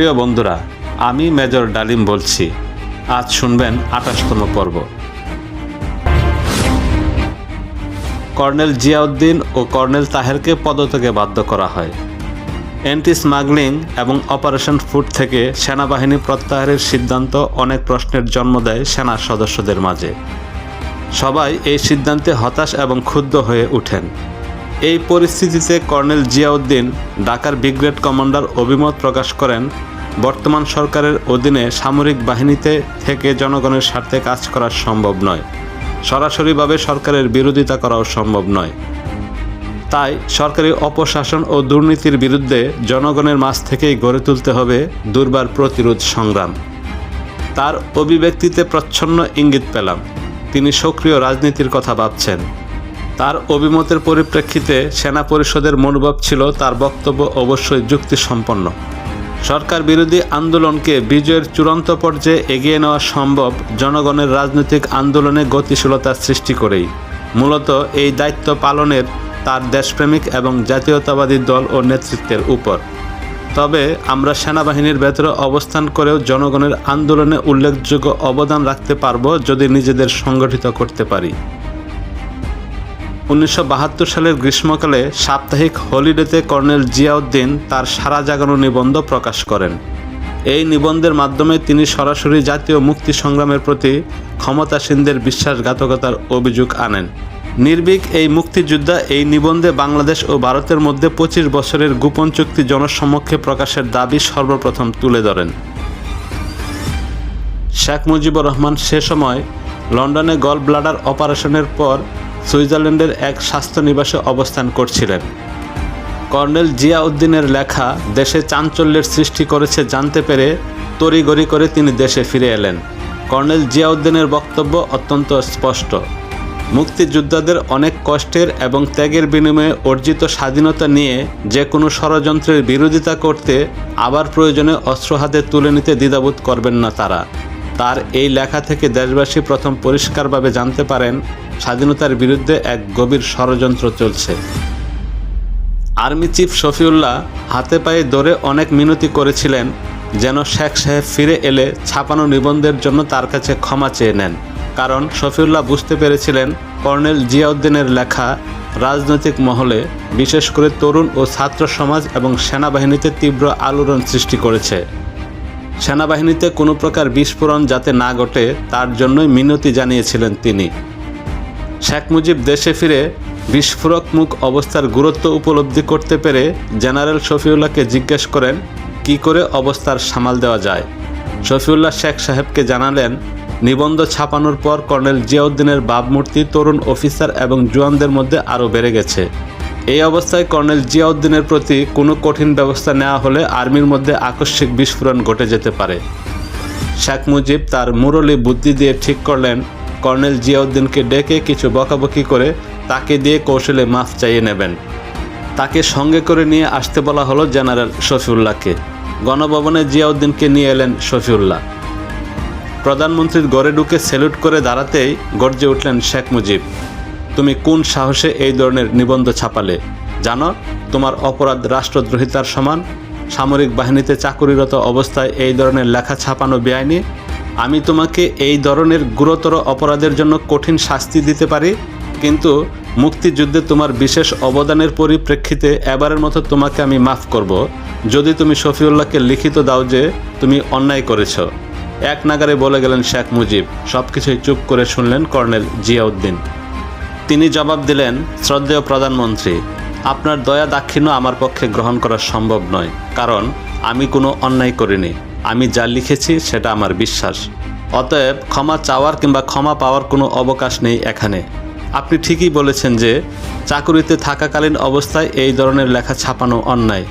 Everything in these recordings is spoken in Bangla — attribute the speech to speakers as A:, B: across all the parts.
A: প্রিয় বন্ধুরা, আমি মেজর ডালিম বলছি। আজ শুনবেন আঠাশতম পর্ব। কর্নেল জিয়াউদ্দিন ও কর্নেল তাহেরকে পদত্যাগে বাধ্য করা হয়। অ্যান্টি স্মাগলিং এবং অপারেশন ফুড থেকে সেনাবাহিনী প্রত্যাহারের সিদ্ধান্ত অনেক প্রশ্নের জন্ম দেয় সেনা সদস্যদের মাঝে। সবাই এই সিদ্ধান্তে হতাশ এবং ক্ষুব্ধ হয়ে ওঠেন এই পরিস্থিতিতে কর্নেল জিয়াউদ্দিন ঢাকার ব্রিগেড কমান্ডার অভিমত প্রকাশ করেন বর্তমান সরকারের অধীনে সামরিক বাহিনীতে থেকে জনগণের স্বার্থে কাজ করা সম্ভব নয়। সরাসরিভাবে সরকারের বিরোধিতা করাও সম্ভব নয়। তাই সরকারি অপশাসন ও দুর্নীতির বিরুদ্ধে জনগণের মাঝ থেকেই গড়ে তুলতে হবে দুর্বার প্রতিরোধ সংগ্রাম। তার অভিব্যক্তিতে প্রচ্ছন্ন ইঙ্গিত পেলাম। তিনি সক্রিয় রাজনীতির কথা ভাবছেন। তার অভিমতের পরিপ্রেক্ষিতে সেনা পরিষদের মনোভাব ছিল তার বক্তব্য অবশ্যই যুক্তিসম্পন্ন। সরকার বিরোধী আন্দোলনকে বিজয়ের চূড়ান্ত পর্যায়ে এগিয়ে নেওয়া সম্ভব জনগণের রাজনৈতিক আন্দোলনে গতিশীলতা সৃষ্টি করেই। মূলত এই দায়িত্ব পালনের তার দেশপ্রেমিক এবং জাতীয়তাবাদী দল ও নেতৃত্বের উপর। তবে আমরা সেনাবাহিনীর ভেতরে অবস্থান করেও জনগণের আন্দোলনে উল্লেখযোগ্য অবদান রাখতে পারব যদি নিজেদের সংগঠিত করতে পারি। উনিশশো বাহাত্তর সালের গ্রীষ্মকালে সাপ্তাহিক হলিডেতে কর্নেল জিয়াউদ্দিন তার সারা জাগানো নিবন্ধ প্রকাশ করেন। এই নিবন্ধের মাধ্যমে তিনি সরাসরি জাতীয় মুক্তি সংগ্রামের প্রতি ক্ষমতাসীনদের বিশ্বাসঘাতকতার অভিযোগ আনেন। নির্ভীক এই মুক্তিযোদ্ধা এই নিবন্ধে বাংলাদেশ ও ভারতের মধ্যে পঁচিশ বছরের গোপন চুক্তি জনসমক্ষে প্রকাশের দাবি সর্বপ্রথম তুলে ধরেন। শেখ মুজিবুর রহমান সে সময় লন্ডনে গল ব্লাডার অপারেশনের পর সুইজারল্যান্ডের এক স্বাস্থ্য নিবাসে অবস্থান করছিলেন। কর্নেল জিয়াউদ্দিনের লেখা, দেশে চাঞ্চল্যের সৃষ্টি করেছে জানতে পেরে তড়িগড়ি করে তিনি দেশে ফিরে এলেন। কর্নেল জিয়াউদ্দিনের বক্তব্য অত্যন্ত স্পষ্ট। মুক্তিযোদ্ধাদের অনেক কষ্টের এবং ত্যাগের বিনিময়ে অর্জিত স্বাধীনতা নিয়ে যে কোনো ষড়যন্ত্রের বিরোধিতা করতে আবার প্রয়োজনে অস্ত্র হাতে তুলে নিতে দ্বিধাবোধ করবেন না তারা। তার এই লেখা থেকে দেশবাসী প্রথম পরিষ্কারভাবে জানতে পারেন, স্বাধীনতার বিরুদ্ধে এক গভীর ষড়যন্ত্র চলছে। আর্মি চিফ শফিউল্লাহ হাতে পায়ে ধরে অনেক মিনতি করেছিলেন, যেন শেখ সাহেব ফিরে এলে ছাপানো নিবন্ধের জন্য তার কাছে ক্ষমা চেয়ে নেন। কারণ শফিউল্লাহ বুঝতে পেরেছিলেন, কর্নেল জিয়াউদ্দিনের লেখা রাজনৈতিক মহলে, বিশেষ করে তরুণ ও ছাত্র সমাজ এবং সেনাবাহিনীতে তীব্র আলোড়ন সৃষ্টি করেছে। সেনাবাহিনীতে কোনো প্রকার বিস্ফোরণ যাতে না ঘটে, তার জন্যই মিনতি জানিয়েছিলেন তিনি। শেখ মুজিব দেশে ফিরে বিস্ফোরক মুখ অবস্থার গুরুত্ব উপলব্ধি করতে পেরে জেনারেল শফিউল্লাহকে জিজ্ঞেস করেন, কি করে অবস্থার সামাল দেওয়া যায়? শফিউল্লাহ শেখ সাহেবকে জানালেন, নিবন্ধ ছাপানোর পর কর্নেল জিয়াউদ্দিনের ভাবমূর্তি তরুণ অফিসার এবং জোয়ানদের মধ্যে আরও বেড়ে গেছে। এই অবস্থায় কর্নেল জিয়াউদ্দিনের প্রতি কোনো কঠিন ব্যবস্থা নেওয়া হলে আর্মির মধ্যে আকস্মিক বিস্ফোরণ ঘটে যেতে পারে। শেখ মুজিব তার মুরলী বুদ্ধি দিয়ে ঠিক করলেন, কর্নেল জিয়াউদ্দিনকে ডেকে কিছু বকাবকি করে তাকে দিয়ে কৌশলে মাফ চাইয়ে নেবেন। তাকে সঙ্গে করে নিয়ে আসতে বলা হলো জেনারেল শফিউল্লাহকে। গণভবনে জিয়াউদ্দিনকে নিয়ে এলেন শফিউল্লাহ। প্রধানমন্ত্রীর গড়ে ঢুকে স্যালুট করে দাঁড়াতেই গর্জে উঠলেন শেখ মুজিব। তুমি কোন সাহসে এই ধরনের নিবন্ধ ছাপালে? জানো, তোমার অপরাধ রাষ্ট্রদ্রোহিতার সমান। সামরিক বাহিনীতে চাকুরিরত অবস্থায় এই ধরনের লেখা ছাপানো বেআইনি। আমি তোমাকে এই ধরনের গুরুতর অপরাধের জন্য কঠিন শাস্তি দিতে পারি, কিন্তু মুক্তিযুদ্ধে তোমার বিশেষ অবদানের পরিপ্রেক্ষিতে এবারের মতো তোমাকে আমি মাফ করব। যদি তুমি শফিউল্লাহকে লিখিত দাও যে তুমি অন্যায় করেছ। এক নাগারে বলে গেলেন শেখ মুজিব। সব কিছুই চুপ করে শুনলেন কর্নেল জিয়াউদ্দিন। তিনি জবাব দিলেন, শ্রদ্ধেয় প্রধানমন্ত্রী, আপনার দয়া দাক্ষিণ্য আমার পক্ষে গ্রহণ করা সম্ভব নয়, কারণ আমি কোনো অন্যায় করিনি। আমি যা লিখেছি সেটা আমার বিশ্বাস। অতএব ক্ষমা চাওয়ার কিংবা ক্ষমা পাওয়ার কোনো অবকাশ নেই এখানে। আপনি ঠিকই বলেছেন যে, চাকুরিতে থাকাকালীন অবস্থায় এই ধরনের লেখা ছাপানো অন্যায়।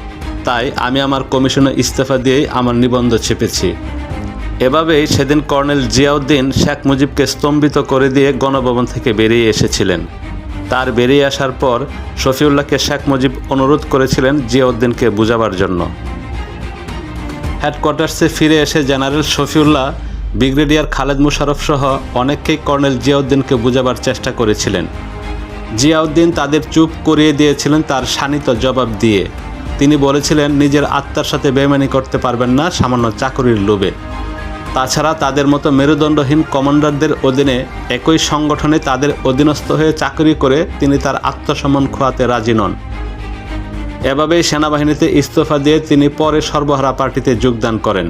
A: তাই আমি আমার কমিশনে ইস্তফা দিয়েই আমার নিবন্ধ চেপেছি এভাবেই সেদিন কর্নেল জিয়াউদ্দিন শেখ মুজিবকে স্তম্ভিত করে দিয়ে গণভবন থেকে বেরিয়ে এসেছিলেন। তার বেরিয়ে আসার পর শফিউল্লাহকে শেখ মুজিব অনুরোধ করেছিলেন জিয়াউদ্দিনকে বুঝাবার জন্য। হেডকোয়ার্টার্সে ফিরে এসে জেনারেল শফিউল্লাহ, ব্রিগেডিয়ার খালেদ মুশারফ সহ অনেককেই কর্নেল জিয়াউদ্দিনকে বুঝাবার চেষ্টা করেছিলেন। জিয়াউদ্দিন তাদের চুপ করিয়ে দিয়েছিলেন তার শানিত জবাব দিয়ে। তিনি বলেছিলেন, নিজের আত্মার সাথে বেমানি করতে পারবেন না, সামান্য চাকরির লোভে। তাছাড়া তাদের মতো মেরুদণ্ডহীন কমান্ডারদের অধীনে একই সংগঠনে তাদের অধীনস্থ হয়ে চাকরি করে তিনি তার আত্মসম্মান খোয়াতে রাজি নন। এভাবেই সেনাবাহিনীতে ইস্তফা দিয়ে তিনি পরে সর্বহারা পার্টিতে যোগদান করেন।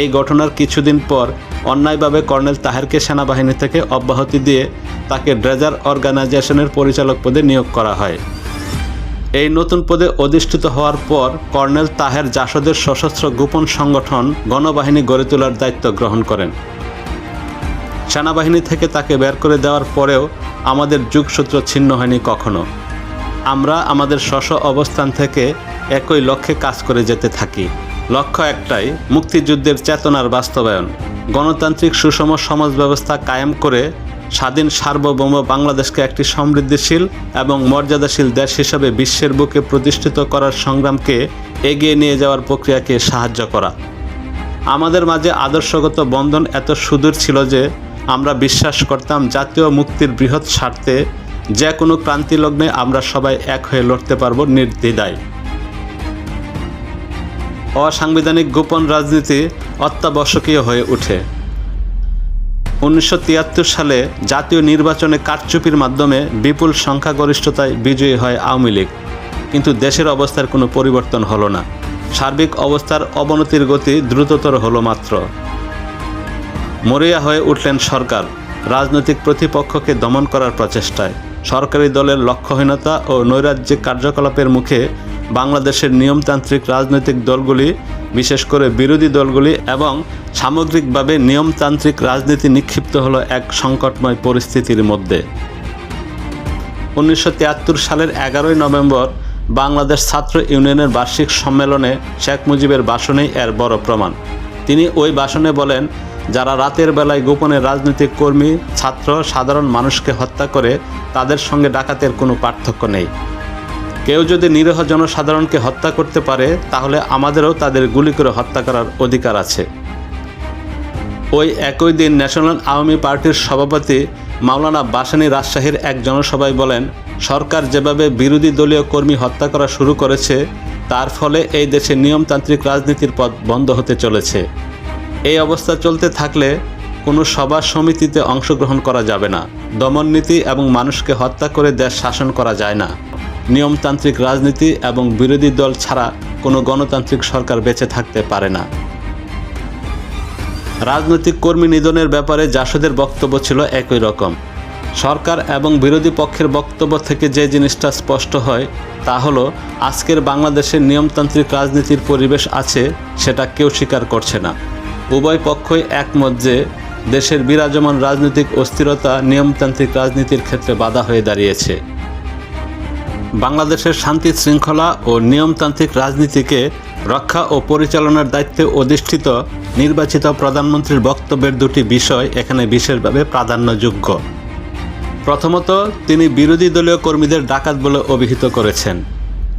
A: এই ঘটনার কিছুদিন পর অন্যায়ভাবে কর্নেল তাহেরকে সেনাবাহিনী থেকে অব্যাহতি দিয়ে তাকে ড্রেজার অর্গানাইজেশনের পরিচালক পদে নিয়োগ করা হয়। এই নতুন পদে অধিষ্ঠিত হওয়ার পর কর্নেল তাহের জাসদের সশস্ত্র গোপন সংগঠন গণবাহিনী গড়ে তোলার দায়িত্ব গ্রহণ করেন। সেনাবাহিনী থেকে তাকে বের করে দেওয়ার পরেও আমাদের যুগসূত্র ছিন্ন হয়নি কখনো। আমরা আমাদের স্ব অবস্থান থেকে একই লক্ষ্যে কাজ করে যেতে থাকি। লক্ষ্য একটাই, মুক্তিযুদ্ধের চেতনার বাস্তবায়ন। গণতান্ত্রিক সুষম সমাজ ব্যবস্থা কায়েম করে স্বাধীন সার্বভৌম বাংলাদেশকে একটি সমৃদ্ধিশীল এবং মর্যাদাশীল দেশ হিসাবে বিশ্বের বুকে প্রতিষ্ঠিত করার সংগ্রামকে এগিয়ে নিয়ে যাওয়ার প্রক্রিয়াকে সাহায্য করা। আমাদের মাঝে আদর্শগত বন্ধন এত সুদূর ছিল যে আমরা বিশ্বাস করতাম জাতীয় মুক্তির বৃহৎ স্বার্থে যে কোনো ক্রান্তি লগ্নে আমরা সবাই এক হয়ে লড়তে পারব নির্দ্বিধায়। অসাংবিধানিক গোপন রাজনীতি অত্যাবশ্যকীয় হয়ে ওঠে। উনিশশো তিয়াত্তর সালে জাতীয় নির্বাচনে কারচুপির মাধ্যমে বিপুল সংখ্যাগরিষ্ঠতায় বিজয়ী হয় আওয়ামী লীগ। কিন্তু দেশের অবস্থার কোনো পরিবর্তন হলো না। সার্বিক অবস্থার অবনতির গতি দ্রুততর হলো মাত্র। মরিয়া হয়ে উঠলেন সরকার। রাজনৈতিক প্রতিপক্ষকে দমন করার প্রচেষ্টায়। সরকারি দলের লক্ষ্যহীনতা ও নৈরাজ্যিক কার্যকলাপের মুখে বাংলাদেশের নিয়মতান্ত্রিক রাজনৈতিক দলগুলি, বিশেষ করে বিরোধী দলগুলি এবং সামগ্রিকভাবে নিয়মতান্ত্রিক রাজনীতি নিক্ষিপ্ত হলো এক সংকটময় পরিস্থিতির মধ্যে। উনিশশো তিয়াত্তর সালের এগারোই নভেম্বর বাংলাদেশ ছাত্র ইউনিয়নের বার্ষিক সম্মেলনে শেখ মুজিবের ভাষণেই এর বড় প্রমাণ। তিনি ওই ভাষণে বলেন, যারা রাতের বেলায় গোপনে রাজনৈতিক কর্মী, ছাত্র, সাধারণ মানুষকে হত্যা করে, তাদের সঙ্গে ডাকাতের কোনো পার্থক্য নেই। কেউ যদি নিরীহ জনসাধারণকে হত্যা করতে পারে, তাহলে আমাদেরও তাদের গুলি করে হত্যা করার অধিকার আছে। ওই একই দিন ন্যাশনাল আওয়ামী পার্টির সভাপতি মাওলানা বাসানি রাজশাহীর এক জনসভায় বলেন, সরকার যেভাবে বিরোধী দলীয় কর্মী হত্যা করা শুরু করেছে, তার ফলে এই দেশে নিয়মতান্ত্রিক রাজনীতির পথ বন্ধ হতে চলেছে। এই অবস্থা চলতে থাকলে কোনো সভা সমিতিতে অংশগ্রহণ করা যাবে না। দমন নীতি এবং মানুষকে হত্যা করে দেশ শাসন করা যায় না। নিয়মতান্ত্রিক রাজনীতি এবং বিরোধী দল ছাড়া কোনো গণতান্ত্রিক সরকার বেঁচে থাকতে পারে না। রাজনৈতিক কর্মী নিধনের ব্যাপারে জাসদের বক্তব্য ছিল একই রকম। সরকার এবং বিরোধী পক্ষের বক্তব্য থেকে যে জিনিসটা স্পষ্ট হয়, তা হলো, আজকের বাংলাদেশের নিয়মতান্ত্রিক রাজনীতির পরিবেশ আছে, সেটা কেউ স্বীকার করছে না। উভয় পক্ষই একমত যে, দেশের বিরাজমান রাজনৈতিক অস্থিরতা নিয়মতান্ত্রিক রাজনীতির ক্ষেত্রে বাধা হয়ে দাঁড়িয়েছে। বাংলাদেশের শান্তি শৃঙ্খলা ও নিয়মতান্ত্রিক রাজনীতিকে রক্ষা ও পরিচালনার দায়িত্বে অধিষ্ঠিত নির্বাচিত প্রধানমন্ত্রীর বক্তব্যের দুটি বিষয় এখানে বিশেষভাবে প্রাধান্যযোগ্য। প্রথমত, তিনি বিরোধী দলীয় কর্মীদের ডাকাত বলে অভিহিত করেছেন।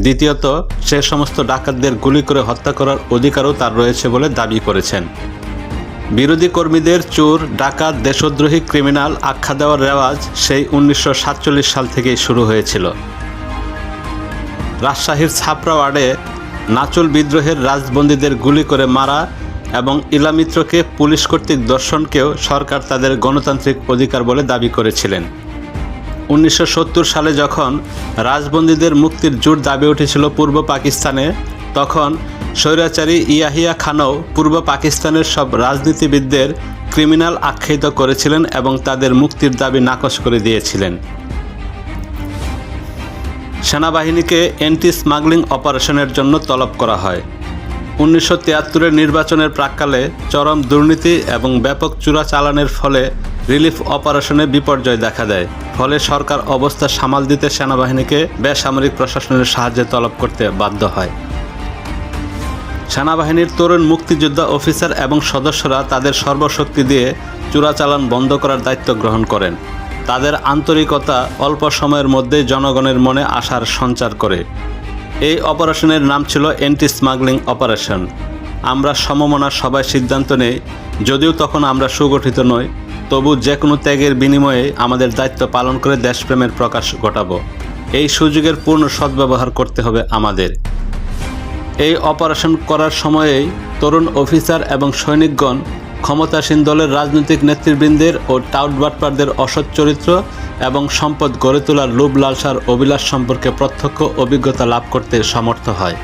A: দ্বিতীয়ত, সে সমস্ত ডাকাতদের গুলি করে হত্যা করার অধিকারও তার রয়েছে বলে দাবি করেছেন। বিরোধী কর্মীদের চোর, ডাকাত, দেশদ্রোহী, ক্রিমিনাল আখ্যা দেওয়ার রেওয়াজ সেই উনিশশো সাতচল্লিশ সাল থেকেই শুরু হয়েছিল। রাজশাহীর ছাপড়া ওয়ার্ডে নাচল বিদ্রোহের রাজবন্দীদের গুলি করে মারা এবং ইলামিত্রকে পুলিশ কর্তৃক দর্শনকেও সরকার তাদের গণতান্ত্রিক অধিকার বলে দাবি করেছিলেন। উনিশশো সত্তর সালে যখন রাজবন্দীদের মুক্তির জোর দাবি উঠেছিল পূর্ব পাকিস্তানে, তখন স্বৈরাচারী ইয়াহিয়া খানও পূর্ব পাকিস্তানের সব রাজনীতিবিদদের ক্রিমিনাল আখ্যায়িত করেছিলেন এবং তাদের মুক্তির দাবি নাকচ করে দিয়েছিলেন। সেনাবাহিনীকে অ্যান্টি স্মাগলিং অপারেশনের জন্য তলব করা হয়। উনিশশো তিয়াত্তরের নির্বাচনের প্রাককালে চরম দুর্নীতি এবং ব্যাপক চূড়াচালানের ফলে রিলিফ অপারেশনে বিপর্যয় দেখা দেয়। ফলে সরকার অবস্থা সামাল দিতে সেনাবাহিনীকে বেসামরিক প্রশাসনের সাহায্যে তলব করতে বাধ্য হয়। সেনাবাহিনীর তরুণ মুক্তিযোদ্ধা অফিসার এবং সদস্যরা তাদের সর্বশক্তি দিয়ে চূড়াচালান বন্ধ করার দায়িত্ব গ্রহণ করেন। তাদের আন্তরিকতা অল্প সময়ের মধ্যে জনগণের মনে আশার সঞ্চার করে। এই অপারেশনের নাম ছিল অ্যান্টি স্মাগলিং অপারেশন আমরা সমমনা সবাই সিদ্ধান্ত নেই, যদিও তখন আমরা সুগঠিত নই, তবু যে কোনো ত্যাগের বিনিময়ে আমাদের দায়িত্ব পালন করে দেশপ্রেমের প্রকাশ ঘটাব। এই সুযোগের পূর্ণ সদ্ব্যবহার করতে হবে আমাদের। এই অপারেশন করার সময়েই তরুণ অফিসার এবং সৈনিকগণ ক্ষমতাসীন দলের রাজনৈতিক নেতৃবৃন্দের ও টাউট বাটপারদের অসৎ চরিত্র এবং সম্পদ গড়ে তোলার লোভ লালসার অভিলাষ সম্পর্কে প্রত্যক্ষ অভিজ্ঞতা লাভ করতে সমর্থ হয়।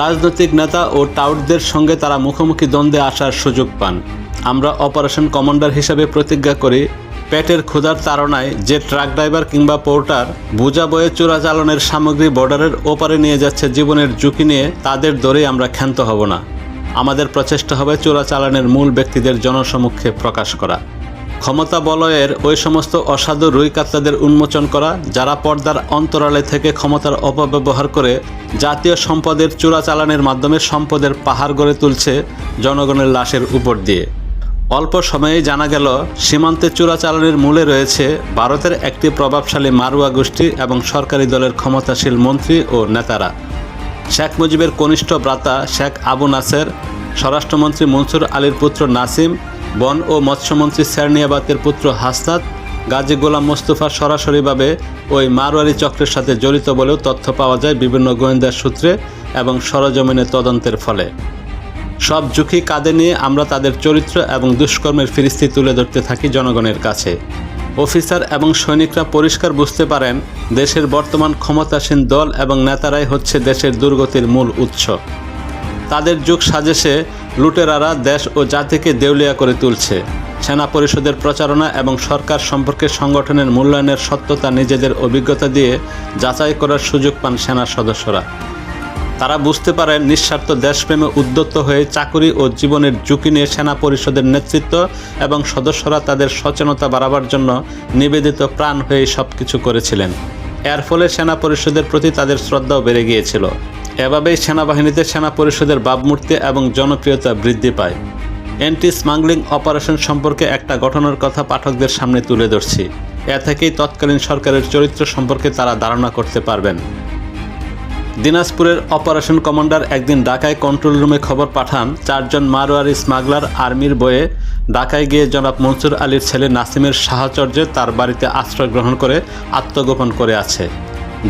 A: রাজনৈতিক নেতা ও টাউটদের সঙ্গে তারা মুখোমুখি দ্বন্দ্বে আসার সুযোগ পান। আমরা অপারেশন কমান্ডার হিসেবে প্রতিজ্ঞা করি, পেটের ক্ষুধার তাড়নায় যে ট্রাক ড্রাইভার কিংবা পোর্টার বোঝা বয়ে চোরাচালানের সামগ্রী বর্ডারের ওপারে নিয়ে যাচ্ছে জীবনের ঝুঁকি নিয়ে তাদের দরেই আমরা ক্ষান্ত হব না। আমাদের প্রচেষ্টা হবে চোরাচালানের মূল ব্যক্তিদের জনসমক্ষে প্রকাশ করা। ক্ষমতা বলয়ের ওই সমস্ত অসাধু রুইকাত্তাদের উন্মোচন করা, যারা পর্দার অন্তরালে থেকে ক্ষমতার অপব্যবহার করে জাতীয় সম্পদের চোরাচালানের মাধ্যমে সম্পদের পাহাড় গড়ে তুলছে জনগণের লাশের উপর দিয়ে। অল্প সময়েই জানা গেল, সীমান্তে চোরাচালানের মূলে রয়েছে ভারতের একটি প্রভাবশালী মারুয়া গোষ্ঠী এবং সরকারি দলের ক্ষমতাশীল মন্ত্রী ও নেতারা। শেখ মুজিবের কনিষ্ঠ ভ্রাতা শেখ আবু নাসের, স্বরাষ্ট্রমন্ত্রী মনসুর আলীর পুত্র নাসিম, বন ও মৎস্যমন্ত্রী সেরনিয়াবাতের পুত্র হাসনাত, গাজী গোলাম মোস্তফা সরাসরিভাবে ওই মারোয়ারি চক্রের সাথে জড়িত বলেও তথ্য পাওয়া যায় বিভিন্ন গোয়েন্দা সূত্রে এবং সরজমিনে তদন্তের ফলে। সব ঝুঁকি কাঁধে নিয়ে আমরা তাদের চরিত্র এবং দুষ্কর্মের ফিরিস্তি তুলে ধরতে থাকি জনগণের কাছে। অফিসার এবং সৈনিকরা পরিষ্কার বুঝতে পারেন, দেশের বর্তমান ক্ষমতাসীন দল এবং নেতারাই হচ্ছে দেশের দুর্গতির মূল উৎস। তাদের যুগ সাজেশে লুটেরারা দেশ ও জাতিকে দেউলিয়া করে তুলছে। সেনা পরিষদের প্রচারণা এবং সরকার সম্পর্কে সংগঠনের মূল্যায়নের সত্যতা নিজেদের অভিজ্ঞতা দিয়ে যাচাই করার সুযোগ পান সেনা সদস্যরা। তারা বুঝতে পারেন নিঃস্বার্থ দেশপ্রেমে উদ্যত হয়ে চাকুরি ও জীবনের ঝুঁকি নিয়ে সেনা পরিষদের নেতৃত্ব এবং সদস্যরা তাদের সচেতনতা বাড়াবার জন্য নিবেদিত প্রাণ হয়ে সব কিছু করেছিলেন। এর ফলে সেনা পরিষদের প্রতি তাদের শ্রদ্ধাও বেড়ে গিয়েছিল। এভাবেই সেনাবাহিনীতে সেনা পরিষদের ভাবমূর্তি এবং জনপ্রিয়তা বৃদ্ধি পায়। অ্যান্টি স্মাগলিং অপারেশন সম্পর্কে একটা ঘটনার কথা পাঠকদের সামনে তুলে ধরছি। এ থেকেই তৎকালীন সরকারের চরিত্র সম্পর্কে তারা ধারণা করতে পারবেন। দিনাজপুরের অপারেশন কমান্ডার একদিন ঢাকায় কন্ট্রোল রুমে খবর পাঠান চারজন মারোয়ারি স্মাগলার আর্মির বয়ে ঢাকায় গিয়ে জনাব মনসুর আলীর ছেলে নাসিমের সাহচর্যে তার বাড়িতে আশ্রয় গ্রহণ করে আত্মগোপন করে আছে।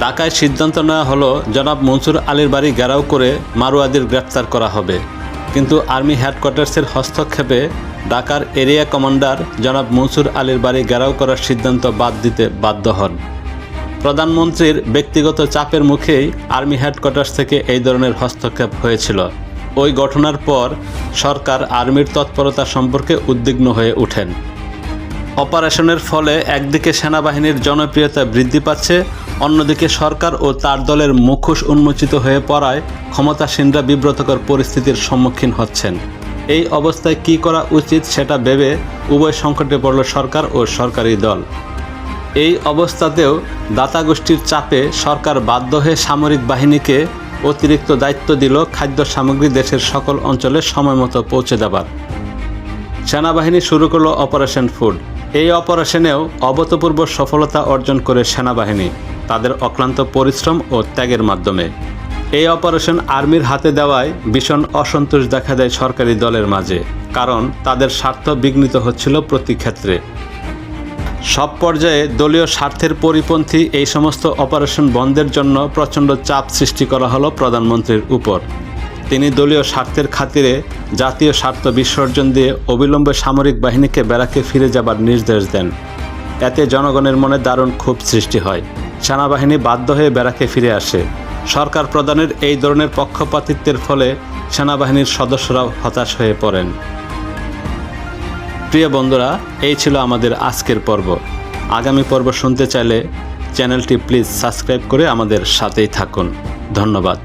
A: ঢাকায় সিদ্ধান্ত নেওয়া হলো জনাব মনসুর আলীর বাড়ি ঘেরাও করে মারোয়াদির গ্রেপ্তার করা হবে। কিন্তু আর্মি হেডকোয়ার্টার্সের হস্তক্ষেপে ঢাকার এরিয়া কমান্ডার জনাব মনসুর আলীর বাড়ি ঘেরাও করার সিদ্ধান্ত বাদ দিতে বাধ্য হন। প্রধানমন্ত্রীর ব্যক্তিগত চাপের মুখেই আর্মি হেডকোয়ার্টার্স থেকে এই ধরনের হস্তক্ষেপ হয়েছিল। ওই ঘটনার পর সরকার আর্মির তৎপরতা সম্পর্কে উদ্বিগ্ন হয়ে ওঠেন। অপারেশনের ফলে একদিকে সেনাবাহিনীর জনপ্রিয়তা বৃদ্ধি পাচ্ছে, অন্যদিকে সরকার ও তার দলের মুখোশ উন্মোচিত হয়ে পড়ায় ক্ষমতাসীনরা বিব্রতকর পরিস্থিতির সম্মুখীন হচ্ছেন। এই অবস্থায় কী করা উচিত সেটা ভেবে উভয় সংকটে পড়ল সরকার ও সরকারি দল। এই অবস্থাতেও দাতা গোষ্ঠীর চাপে সরকার বাধ্য হয়ে সামরিক বাহিনীকে অতিরিক্ত দায়িত্ব দিল খাদ্য সামগ্রী দেশের সকল অঞ্চলে সময়মতো পৌঁছে দেবার। সেনাবাহিনী শুরু করল অপারেশন ফুড। এই অপারেশনেও অভূতপূর্ব সফলতা অর্জন করে সেনাবাহিনী, তাদের অক্লান্ত পরিশ্রম ও ত্যাগের মাধ্যমে। এই অপারেশন আর্মির হাতে দেওয়ায় ভীষণ অসন্তোষ দেখা দেয় সরকারি দলের মাঝে, কারণ তাদের স্বার্থ বিঘ্নিত হচ্ছিল প্রতি ক্ষেত্রে। সব পর্যায়ে দলীয় স্বার্থের পরিপন্থী এই সমস্ত অপারেশন বন্ধের জন্য প্রচণ্ড চাপ সৃষ্টি করা হলো প্রধানমন্ত্রীর উপর। তিনি দলীয় স্বার্থের খাতিরে জাতীয় স্বার্থ বিসর্জন দিয়ে অবিলম্বে সামরিক বাহিনীকে ব্যারাকে ফিরে যাবার নির্দেশ দেন। এতে জনগণের মনে দারুণ ক্ষোভ সৃষ্টি হয়। সেনাবাহিনী বাধ্য হয়ে ব্যারাকে ফিরে আসে। সরকার প্রধানের এই ধরনের পক্ষপাতিত্বের ফলে সেনাবাহিনীর সদস্যরাও হতাশ হয়ে পড়েন। প্রিয় বন্ধুরা, এই ছিল আমাদের আজকের পর্ব। আগামী পর্ব শুনতে চাইলে চ্যানেলটি প্লিজ সাবস্ক্রাইব করে আমাদের সাথেই থাকুন। ধন্যবাদ।